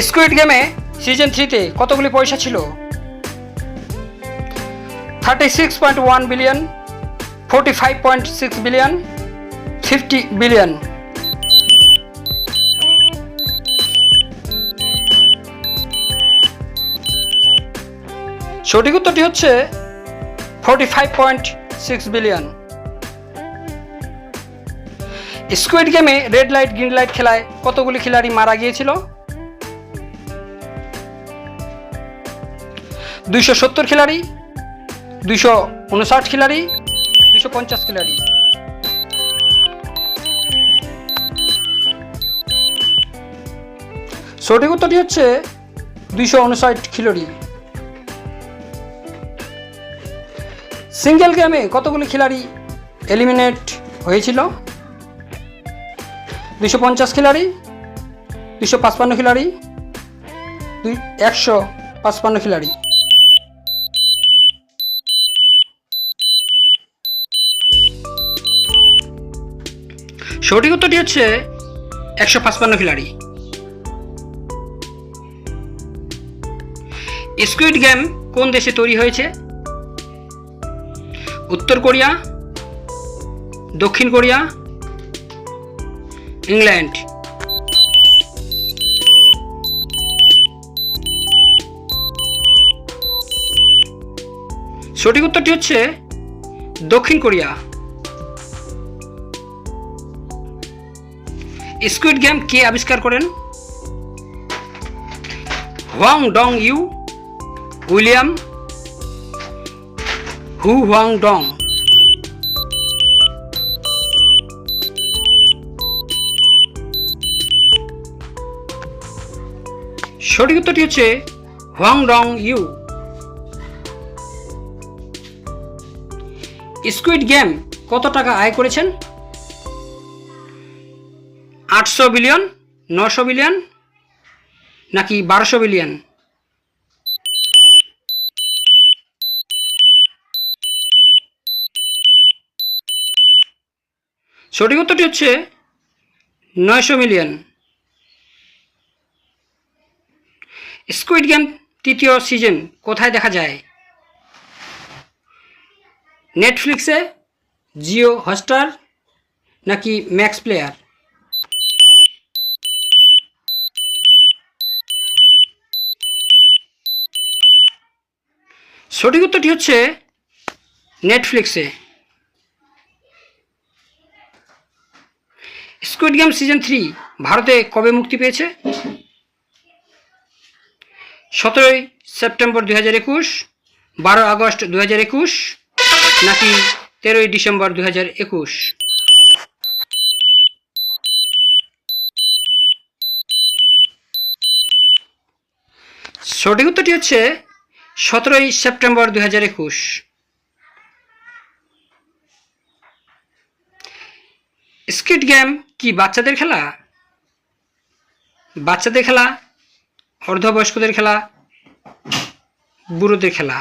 Squid গেমে season থ্রিতে কতগুলি পয়সা ছিল? Thirty six point one billion forty five point six billion fifty billion সঠিক উত্তরটি হচ্ছে forty five point six billion squid গেমে রেড লাইট গ্রিন লাইট খেলায় কতগুলি খেলাড়ি মারা গিয়েছিল? দুইশো সত্তর খিলাড়ি, দুইশো উনষাট খিলাড়ি, দুইশো পঞ্চাশ খিলাড়ি। সঠিক উত্তরটি হচ্ছে দুইশো উনষাট খিলাড়ি। সিঙ্গেল গেমে কতগুলি খিলাড়ি এলিমিনেট হয়েছিল? দুশো পঞ্চাশ খিলাড়ি দুশো পাঁচপান্ন খিলাড়ি, দুই একশো পাঁচপান্ন খিলাড়ি। সঠিক উত্তরটি হচ্ছে একশো পাঁচপান্ন খিলাড়ি। স্কুইড গেম কোন দেশে তৈরি হয়েছে? উত্তর কোরিয়া, দক্ষিণ কোরিয়া, ইংল্যান্ড। সঠিক উত্তরটি হচ্ছে দক্ষিণ কোরিয়া। স্কুইড গেম কে আবিষ্কার করেন? Hwang Dong Hyuk William Hu Hwang Dong সঠিক উত্তরটি হচ্ছে Hwang Dong Yu squid game কত টাকা আয় করেছেন? আটশো বিলিয়ন, নশো বিলিয়ন, নাকি বারোশো বিলিয়ন? সঠিক উত্তরটি হচ্ছে নয়শো মিলিয়ন। স্কুইড গেম তৃতীয় সিজন কোথায় দেখা যায়? নেটফ্লিক্সে জিও হটস্টার নাকি ম্যাক্স প্লেয়ার সঠিক উত্তরটি হচ্ছে নেটফ্লিক্সে স্কুইড গেম সিজন থ্রি ভারতে কবে মুক্তি পেয়েছে? সতেরোই সেপ্টেম্বর দু হাজার একুশ বারো আগস্ট দু হাজার একুশ নাকি তেরোই ডিসেম্বর দু হাজার একুশ? সঠিক উত্তরটি হচ্ছে সতেরোই সেপ্টেম্বর দু হাজার একুশ। স্কিট গেম কি বাচ্চাদের খেলা? বাচ্চাদের খেলা, অর্ধবয়স্কদের খেলা, বুড়োদের খেলা?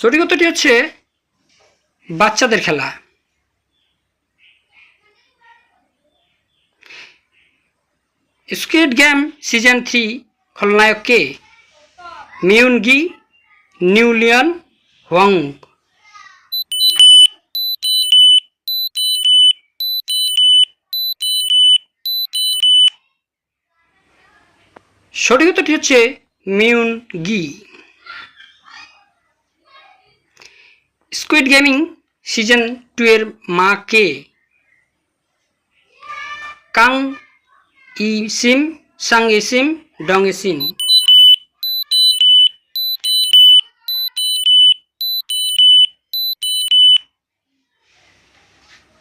সঠিক হচ্ছে বাচ্চাদের খেলা। স্কুইড গেম সিজন থ্রি খলনায়ক কে? মিউন গি নিউলিয়ন হোয়াং সঠিক উত্তরটি হচ্ছে মিউন গি স্কুইড গেমিং সিজন টু এর মা কে কাং ই সিম সাং এ সিম ডং এ সিন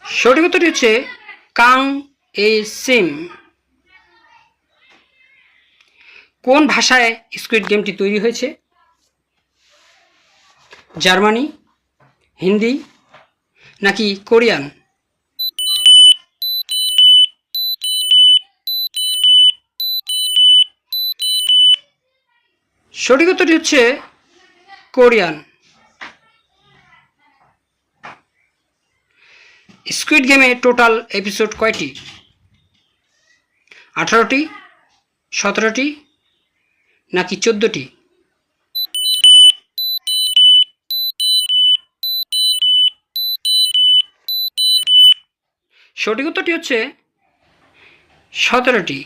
সঠিক উত্তরটি হচ্ছে কাং এ সিম কোন ভাষায় স্কুইড গেমটি তৈরি হয়েছে? জার্মানি হিন্দি নাকি কোরিয়ান? সঠিক উত্তরটি হচ্ছে কোরিয়ান। স্কুইড গেমে টোটাল এপিসোড কয়টি? আঠারোটি, সতেরোটি, নাকি চোদ্দোটি? সঠিক উত্তরটি হচ্ছে সতেরোটি।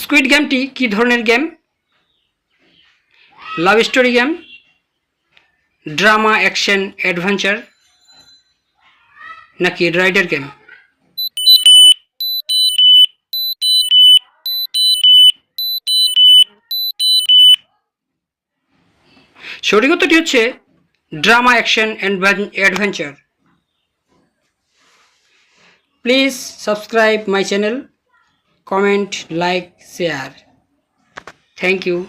স্কুইড গেমটি কী ধরনের game love story game drama action adventure নাকি রাইডার গেম সঠিক উত্তরটি হচ্ছে drama action and adventure. Please subscribe my channel. Comment like share. Thank you.